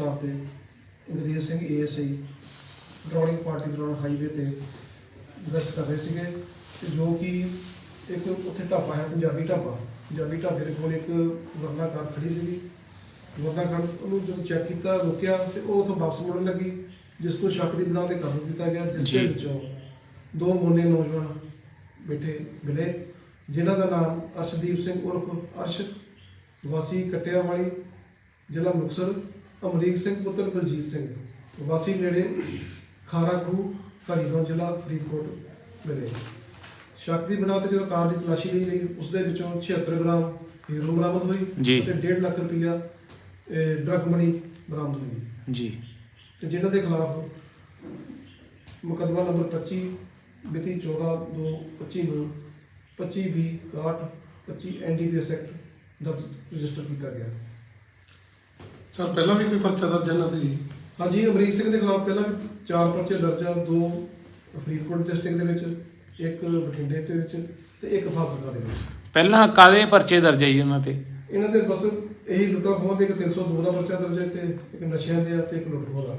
Baljit Singh ASI patrolling party ਦੌਰਾਨ highway ਤੇ ਗਸ਼ਤ ਕਰ ਰਹੇ ਸੀਗੇ ਤੇ ਜੋ ਕਿ ਇੱਕ ਉੱਥੇ ਢਾਬਾ ਹੈ ਪੰਜਾਬੀ ਢਾਬਾ ਪੰਜਾਬੀ ਢਾਬੇ ਦੇ ਕੋਲ ਇੱਕ ਵਰਨਾ ਕਾਰ ਖੜੀ ਸੀਗੀ ਵਰਨਾ ਕਾਰ ਉਹਨੂੰ ਜਦੋਂ ਚੈੱਕ ਕੀਤਾ ਰੁਕਿਆ ਤੇ ਉਹ ਉਥੋਂ ਵਾਪਸ ਮੁੜਨ ਲੱਗੀ ਜਿਸ ਤੋਂ ਸ਼ੱਕ ਦੀ ਬਣਾ ਤੇ ਕਾਬੂ ਕੀਤਾ ਗਿਆ ਜਿਸ ਦੇ। ਵਿੱਚੋਂ ਦੋ ਮੁੰਨੇ ਨੌਜਵਾਨ ਬੈਠੇ ਮਿਲੇ ਜਿਨ੍ਹਾਂ ਦਾ ਨਾਮ ਅਰਸ਼ਦੀਪ ਸਿੰਘ ਉਰਫ ਅਰਸ਼ ਵਾਸੀ ਕਟਿਆ ਵਾਲੀ ਜ਼ਿਲ੍ਹਾ ਮੁਕਤਸਰ ਅਮਰੀਕ ਸਿੰਘ ਪੁੱਤਰ ਬਲਜੀਤ ਸਿੰਘ। ਵਾਸੀ ਨੇੜੇ ਖਾਰਾ ਖੂ ਹਰੀਗੋਂ ਜ਼ਿਲ੍ਹਾ ਫਰੀਦਕੋਟ ਮਿਲੇ। ਸ਼ੱਕ ਦੀ ਬਣਾ ਤੇ ਜਦੋਂ ਕਾਰ ਦੀ ਤਲਾਸ਼ੀ ਲਈ ਗਈ ਉਸ ਦੇ ਵਿੱਚੋਂ 76 ਗ੍ਰਾਮ ਹੀਰੋ ਬਰਾਮਦ ਹੋਈ। ਤੇ 1.5 ਲੱਖ ਰੁਪਇਆ ਡਰਗ ਮਨੀ ਬਰਾਮਦ ਹੋਈ। ਜੀ। ਤੇ ਜਿਨ੍ਹਾਂ ਦੇ ਖਿਲਾਫ ਮੁਕੱਦਮਾ ਨੰਬਰ 25 ਮਿਤੀ 14 2 25 ਨੂੰ 25 ਵੀ 61 25 ਐਨਡੀਪੀਐਸ ਐਕਟ ਦਰਜ ਰਜਿਸਟਰ ਕੀਤਾ ਗਿਆ। ਸਰ ਪਹਿਲਾਂ ਵੀ ਕੋਈ ਪਰਚਾ ਦਰਜ ਹੈ ਇਹਨਾਂ ਤੇ ਜੀ? ਹਾਂਜੀ ਅਮਰੀਕ ਸਿੰਘ ਦੇ ਖਿਲਾਫ ਪਹਿਲਾਂ ਵੀ ਚਾਰ ਪਰਚੇ ਦਰਜ ਆ ਦੋ ਫਰੀਦਕੋਟ ਡਿਸਟ੍ਰਿਕਟ ਦੇ ਵਿੱਚ ਇੱਕ ਬਠਿੰਡੇ ਦੇ ਵਿੱਚ ਤੇ ਇੱਕ ਫਾਜ਼ਿਲਕਾ ਦੇ ਵਿੱਚ। ਪਹਿਲਾਂ ਕਾਦੇ ਪਰਚੇ ਦਰਜ ਆਈ ਉਹਨਾਂ ਤੇ? ਇਹਨਾਂ ਦੇ ਬਸ ਇਹੀ ਲੁੱਟਾ ਖੋਹ ਦੇ ਇੱਕ 302 ਦਾ ਪਰਚਾ ਦਰਜ ਹੈ ਤੇ ਇੱਕ ਨਸ਼ਿਆਂ ਦੇ ਆ ਤੇ ਇੱਕ ਲੁੱਟ ਖੋਹ ਦਾ।